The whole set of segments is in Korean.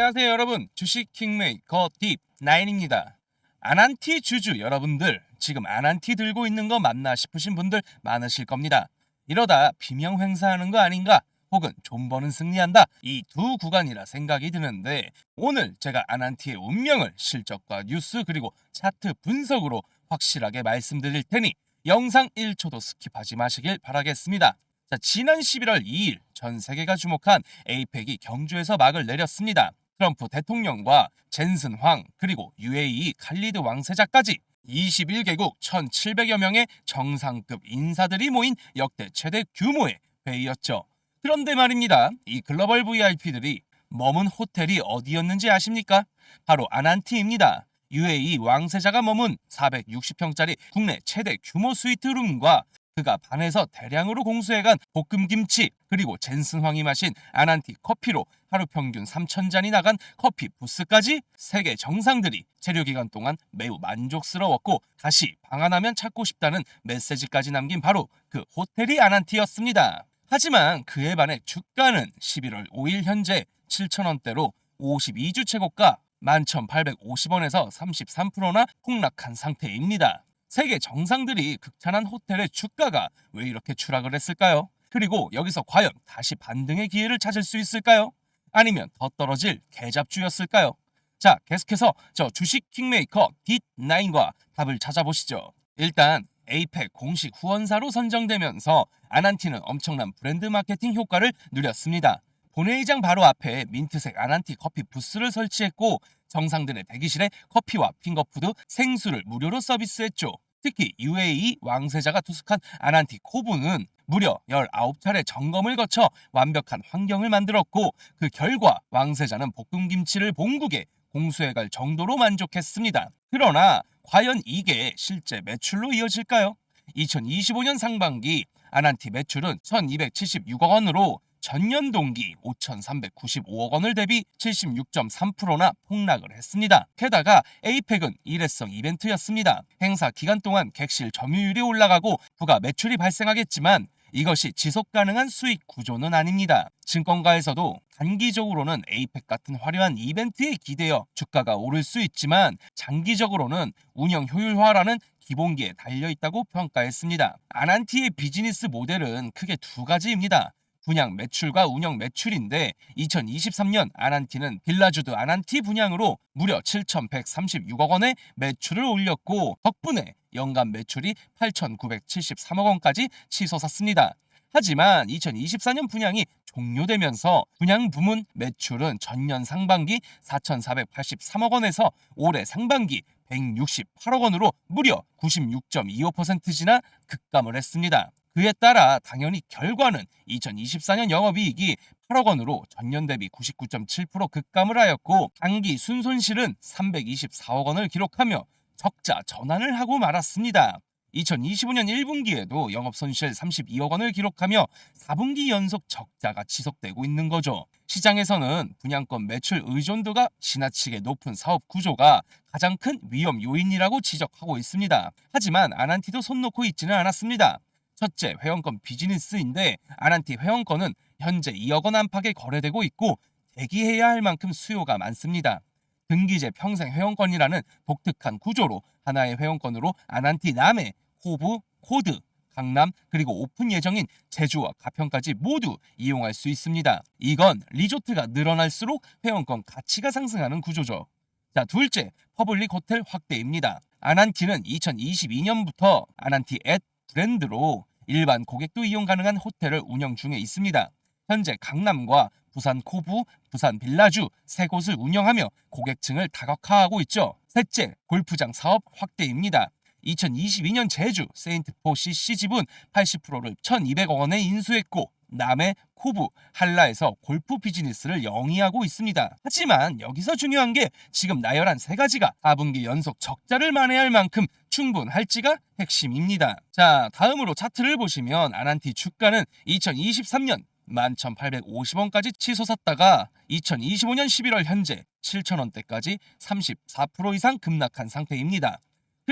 안녕하세요 여러분. 주식 킹메이커 딥9입니다. 아난티 주주 여러분들 지금 아난티 들고 있는 거 맞나 싶으신 분들 많으실 겁니다. 이러다 비명 횡사하는 거 아닌가 혹은 좀 버는 승리한다. 이 두 구간이라 생각이 드는데 오늘 제가 아난티의 운명을 실적과 뉴스 그리고 차트 분석으로 확실하게 말씀드릴 테니 영상 1초도 스킵하지 마시길 바라겠습니다. 자, 지난 11월 2일 전 세계가 주목한 에이펙이 경주에서 막을 내렸습니다. 트럼프 대통령과 젠슨 황 그리고 UAE 칼리드 왕세자까지 21개국 1,700여 명의 정상급 인사들이 모인 역대 최대 규모의 회의였죠. 그런데 말입니다. 이 글로벌 VIP들이 머문 호텔이 어디였는지 아십니까? 바로 아난티입니다. UAE 왕세자가 머문 460평짜리 국내 최대 규모 스위트룸과 그가 반에서 대량으로 공수해간 볶음김치 그리고 젠슨 황이 마신 아난티 커피로 하루 평균 3,000잔이 나간 커피 부스까지 세계 정상들이 체류 기간 동안 매우 만족스러웠고 다시 방한하면 찾고 싶다는 메시지까지 남긴 바로 그 호텔이 아난티였습니다. 하지만 그에 반해 주가는 11월 5일 현재 7,000원대로 52주 최고가 11,850원에서 33%나 폭락한 상태입니다. 세계 정상들이 극찬한 호텔의 주가가 왜 이렇게 추락을 했을까요? 그리고 여기서 과연 다시 반등의 기회를 찾을 수 있을까요? 아니면 더 떨어질 개잡주였을까요? 자, 계속해서 저 주식 킹메이커 딥9과 답을 찾아보시죠. 일단 에이펙 공식 후원사로 선정되면서 아난티는 엄청난 브랜드 마케팅 효과를 누렸습니다. 본회의장 바로 앞에 민트색 아난티 커피 부스를 설치했고 정상들의 대기실에 커피와 핑거푸드, 생수를 무료로 서비스했죠. 특히 UAE 왕세자가 투숙한 아난티 코브는 무려 19차례 점검을 거쳐 완벽한 환경을 만들었고 그 결과 왕세자는 볶음김치를 본국에 공수해갈 정도로 만족했습니다. 그러나 과연 이게 실제 매출로 이어질까요? 2025년 상반기 아난티 매출은 1276억 원으로 전년 동기 5,395억 원을 대비 76.3%나 폭락을 했습니다. 게다가 에이펙은 일회성 이벤트였습니다. 행사 기간 동안 객실 점유율이 올라가고 부가 매출이 발생하겠지만 이것이 지속 가능한 수익 구조는 아닙니다. 증권가에서도 단기적으로는 에이펙 같은 화려한 이벤트에 기대어 주가가 오를 수 있지만 장기적으로는 운영 효율화라는 기본기에 달려 있다고 평가했습니다. 아난티의 비즈니스 모델은 크게 두 가지입니다. 분양 매출과 운영 매출인데 2023년 아난티는 빌라주드 아난티 분양으로 무려 7,136억 원의 매출을 올렸고 덕분에 연간 매출이 8,973억 원까지 치솟았습니다. 하지만 2024년 분양이 종료되면서 분양 부문 매출은 전년 상반기 4,483억 원에서 올해 상반기 168억 원으로 무려 96.25%지나 급감을 했습니다. 그에 따라 당연히 결과는 2024년 영업이익이 8억 원으로 전년 대비 99.7% 급감을 하였고 단기 순손실은 324억 원을 기록하며 적자 전환을 하고 말았습니다. 2025년 1분기에도 영업 손실 32억 원을 기록하며 4분기 연속 적자가 지속되고 있는 거죠. 시장에서는 분양권 매출 의존도가 지나치게 높은 사업 구조가 가장 큰 위험 요인이라고 지적하고 있습니다. 하지만 아난티도 손 놓고 있지는 않았습니다. 첫째, 회원권 비즈니스인데 아난티 회원권은 현재 2억 원 안팎에 거래되고 있고 대기해야 할 만큼 수요가 많습니다. 등기제 평생 회원권이라는 독특한 구조로 하나의 회원권으로 아난티 남해, 호부, 코드, 강남 그리고 오픈 예정인 제주와 가평까지 모두 이용할 수 있습니다. 이건 리조트가 늘어날수록 회원권 가치가 상승하는 구조죠. 자, 둘째, 퍼블릭 호텔 확대입니다. 아난티는 2022년부터 아난티 앳 브랜드로 일반 고객도 이용 가능한 호텔을 운영 중에 있습니다. 현재 강남과 부산 코부, 부산 빌라주 세 곳을 운영하며 고객층을 다각화하고 있죠. 셋째, 골프장 사업 확대입니다. 2022년 제주 세인트포 CC 지분 80%를 1,200억 원에 인수했고 남해 코부 한라에서 골프 비즈니스를 영위하고 있습니다. 하지만 여기서 중요한 게 지금 나열한 세 가지가 4분기 연속 적자를 만회할 만큼 충분할지가 핵심입니다. 자, 다음으로 차트를 보시면 아난티 주가는 2023년 11,850원까지 치솟았다가 2025년 11월 현재 7,000원대까지 34% 이상 급락한 상태입니다.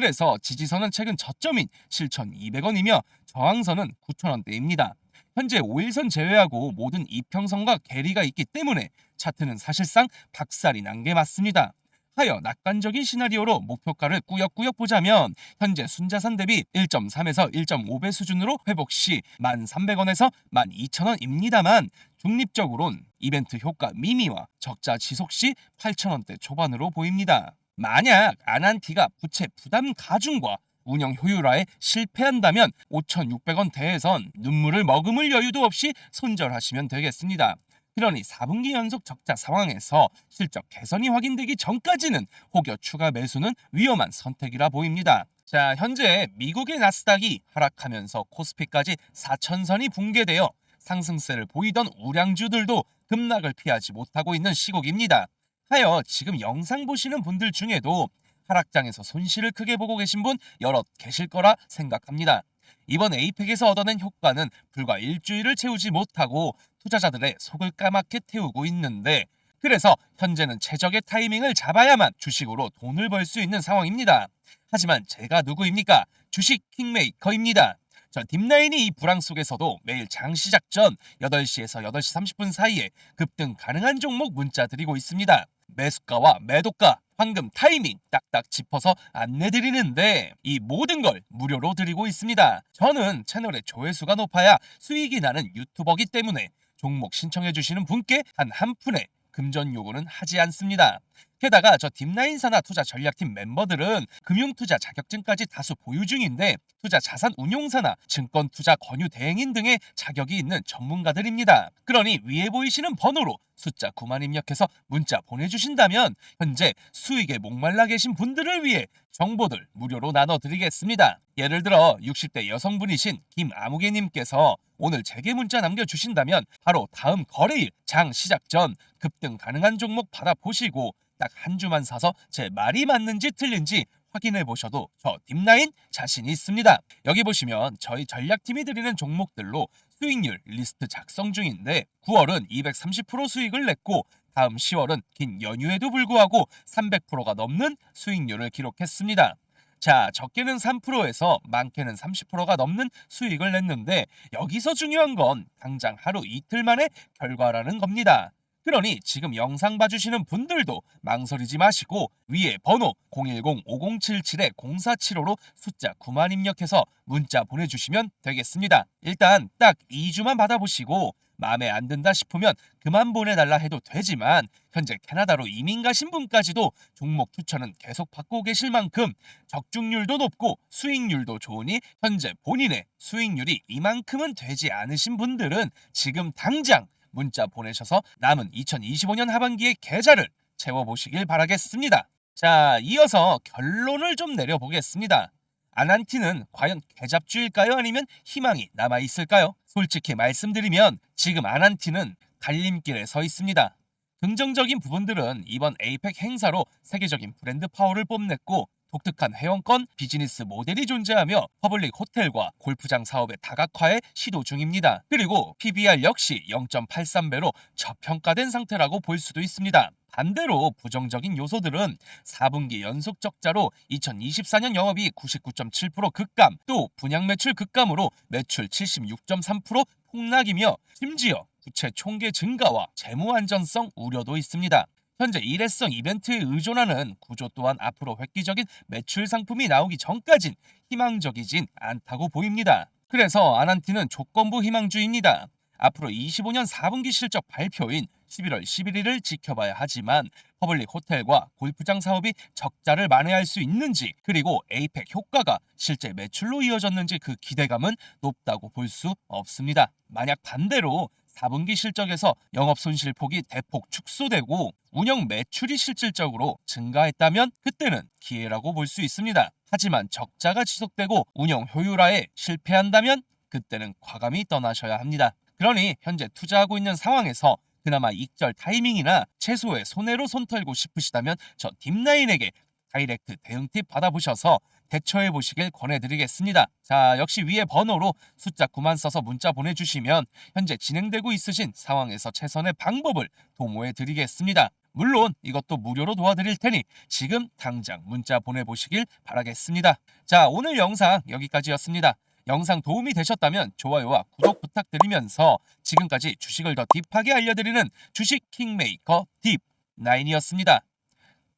그래서 지지선은 최근 저점인 7,200원이며 저항선은 9,000원대입니다. 현재 5일선 제외하고 모든 이평선과 괴리가 있기 때문에 차트는 사실상 박살이 난 게 맞습니다. 하여 낙관적인 시나리오로 목표가를 꾸역꾸역 보자면 현재 순자산 대비 1.3에서 1.5배 수준으로 회복 시 1,300원에서 12,000원입니다만 중립적으론 이벤트 효과 미미와 적자 지속 시 8,000원대 초반으로 보입니다. 만약 아난티가 부채 부담 가중과 운영 효율화에 실패한다면 5,600원 대에선 눈물을 머금을 여유도 없이 손절하시면 되겠습니다. 그러니 4분기 연속 적자 상황에서 실적 개선이 확인되기 전까지는 혹여 추가 매수는 위험한 선택이라 보입니다. 자, 현재 미국의 나스닥이 하락하면서 코스피까지 4천선이 붕괴되어 상승세를 보이던 우량주들도 급락을 피하지 못하고 있는 시국입니다. 하여 지금 영상 보시는 분들 중에도 하락장에서 손실을 크게 보고 계신 분 여럿 계실 거라 생각합니다. 이번 에이펙에서 얻어낸 효과는 불과 일주일을 채우지 못하고 투자자들의 속을 까맣게 태우고 있는데 그래서 현재는 최적의 타이밍을 잡아야만 주식으로 돈을 벌 수 있는 상황입니다. 하지만 제가 누구입니까? 주식 킹메이커입니다. 저 딥라인이 이 불황 속에서도 매일 장 시작 전 8시에서 8시 30분 사이에 급등 가능한 종목 문자 드리고 있습니다. 매수가와 매도가, 황금 타이밍 딱딱 짚어서 안내드리는데 이 모든 걸 무료로 드리고 있습니다. 저는 채널의 조회수가 높아야 수익이 나는 유튜버기 때문에 종목 신청해 주시는 분께 한 한 푼의 금전 요구는 하지 않습니다. 게다가 저 딥라인 산하 투자 전략팀 멤버들은 금융투자 자격증까지 다수 보유 중인데 투자 자산 운용사나 증권 투자 권유 대행인 등의 자격이 있는 전문가들입니다. 그러니 위에 보이시는 번호로 숫자 9만 입력해서 문자 보내주신다면 현재 수익에 목말라 계신 분들을 위해 정보들 무료로 나눠드리겠습니다. 예를 들어 60대 여성분이신 김아무개님께서 오늘 제게 문자 남겨주신다면 바로 다음 거래일 장 시작 전 급등 가능한 종목 받아보시고 딱 한 주만 사서 제 말이 맞는지 틀린지 확인해 보셔도 저 딥라인 자신 있습니다. 여기 보시면 저희 전략팀이 드리는 종목들로 수익률 리스트 작성 중인데 9월은 230% 수익을 냈고 다음 10월은 긴 연휴에도 불구하고 300%가 넘는 수익률을 기록했습니다. 자, 적게는 3%에서 많게는 30%가 넘는 수익을 냈는데 여기서 중요한 건 당장 하루 이틀 만의 결과라는 겁니다. 그러니 지금 영상 봐주시는 분들도 망설이지 마시고 위에 번호 010-5077-0475로 숫자 9만 입력해서 문자 보내주시면 되겠습니다. 일단 딱 2주만 받아보시고 마음에 안 든다 싶으면 그만 보내달라 해도 되지만 현재 캐나다로 이민 가신 분까지도 종목 추천은 계속 받고 계실 만큼 적중률도 높고 수익률도 좋으니 현재 본인의 수익률이 이만큼은 되지 않으신 분들은 지금 당장 문자 보내셔서 남은 2025년 하반기의 계좌를 채워보시길 바라겠습니다. 자, 이어서 결론을 좀 내려보겠습니다. 아난티는 과연 개잡주일까요? 아니면 희망이 남아있을까요? 솔직히 말씀드리면 지금 아난티는 갈림길에 서 있습니다. 긍정적인 부분들은 이번 에이펙 행사로 세계적인 브랜드 파워를 뽐냈고 독특한 회원권 비즈니스 모델이 존재하며 퍼블릭 호텔과 골프장 사업의 다각화에 시도 중입니다. 그리고 PBR 역시 0.83배로 저평가된 상태라고 볼 수도 있습니다. 반대로 부정적인 요소들은 4분기 연속 적자로 2024년 영업이 99.7% 급감, 또 분양 매출 급감으로 매출 76.3% 폭락이며 심지어 부채 총계 증가와 재무 안전성 우려도 있습니다. 현재 일회성 이벤트에 의존하는 구조 또한 앞으로 획기적인 매출 상품이 나오기 전까진 희망적이진 않다고 보입니다. 그래서 아난티는 조건부 희망주의입니다. 앞으로 25년 4분기 실적 발표인 11월 11일을 지켜봐야 하지만 퍼블릭 호텔과 골프장 사업이 적자를 만회할 수 있는지 그리고 에이펙 효과가 실제 매출로 이어졌는지 그 기대감은 높다고 볼 수 없습니다. 만약 반대로 4분기 실적에서 영업 손실 폭이 대폭 축소되고 운영 매출이 실질적으로 증가했다면 그때는 기회라고 볼 수 있습니다. 하지만 적자가 지속되고 운영 효율화에 실패한다면 그때는 과감히 떠나셔야 합니다. 그러니 현재 투자하고 있는 상황에서 그나마 익절 타이밍이나 최소의 손해로 손 털고 싶으시다면 저 딥라인에게 다이렉트 대응 팁 받아보셔서 대처해 보시길 권해드리겠습니다. 자, 역시 위에 번호로 숫자 9만 써서 문자 보내주시면 현재 진행되고 있으신 상황에서 최선의 방법을 도모해 드리겠습니다. 물론 이것도 무료로 도와드릴 테니 지금 당장 문자 보내보시길 바라겠습니다. 자, 오늘 영상 여기까지였습니다. 영상 도움이 되셨다면 좋아요와 구독 부탁드리면서 지금까지 주식을 더 딥하게 알려드리는 주식 킹메이커 딥9이었습니다.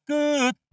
끝!